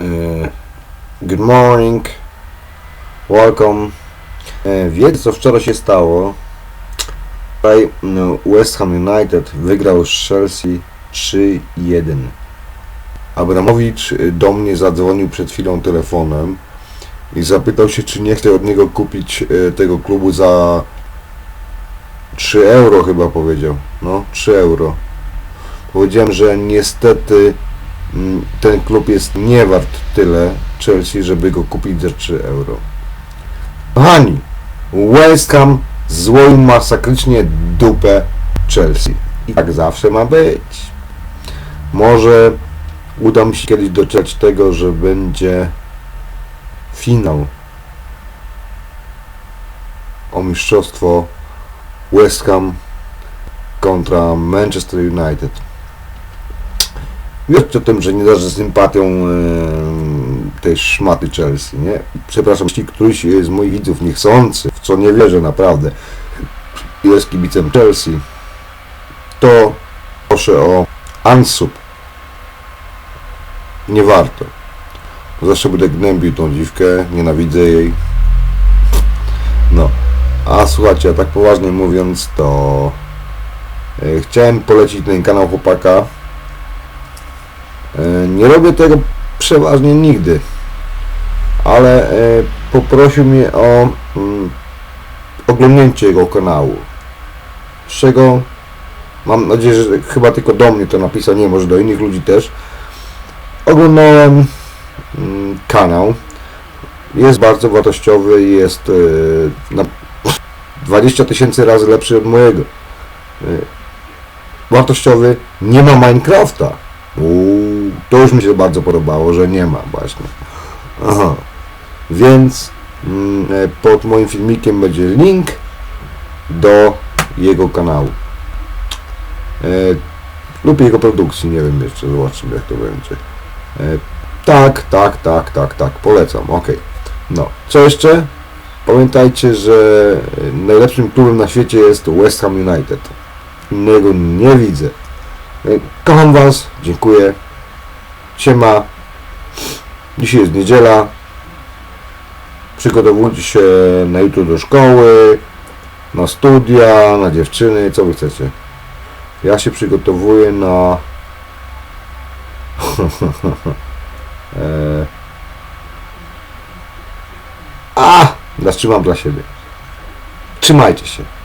E, Good morning. Welcome. E, Wiecie co wczoraj się stało? Wczoraj no, West Ham United wygrał z Chelsea 3-1. Abramowicz y, do mnie zadzwonił przed chwilą telefonem i zapytał się, czy nie chcę od niego kupić tego klubu za 3 euro chyba powiedział. No, 3 euro. Powiedziałem, że niestety ten klub jest nie wart tyle Chelsea, żeby go kupić za 3 euro. Kochani, West Ham złoił masakrycznie dupę Chelsea. I tak zawsze ma być. Może uda mi się kiedyś doczekać tego, że będzie finał o mistrzostwo West Ham kontra Manchester United. Wiesz o tym, że nie darzę sympatią tej szmaty Chelsea, nie? Przepraszam, jeśli któryś z moich widzów niechcący, w co nie wierzę naprawdę, jest kibicem Chelsea, to proszę o unsub. Nie warto. Zawsze będę gnębił tą dziwkę, nienawidzę jej. No. A słuchajcie, tak poważnie mówiąc, to e, chciałem polecić ten kanał chłopaka. E, nie robię tego przeważnie nigdy, ale e, poprosił mnie o mm, oglądnięcie jego kanału. Z czego mam nadzieję, że chyba tylko do mnie to napisał, nie może do innych ludzi też. Oglądałem mm, kanał. Jest bardzo wartościowy, jest e, na 20 tysięcy razy lepszy od mojego. Wartościowy, nie ma Minecrafta. Uuu, to już mi się bardzo podobało, że nie ma właśnie. Aha. Więc mm, e, pod moim filmikiem będzie link do jego kanału. E, lub jego produkcji, nie wiem jeszcze, zobaczymy jak to będzie. E, tak, tak, tak, tak, tak, polecam, ok. No, co jeszcze? Pamiętajcie, że e, najlepszym klubem na świecie jest West Ham United. Innego nie widzę. E, Kocham Was, dziękuję. Siema. Dzisiaj jest niedziela. Przygotowujcie się na jutro do szkoły, na studia, na dziewczyny, co Wy chcecie. Ja się przygotowuję na... e... A! Zatrzymam dla siebie. Trzymajcie się.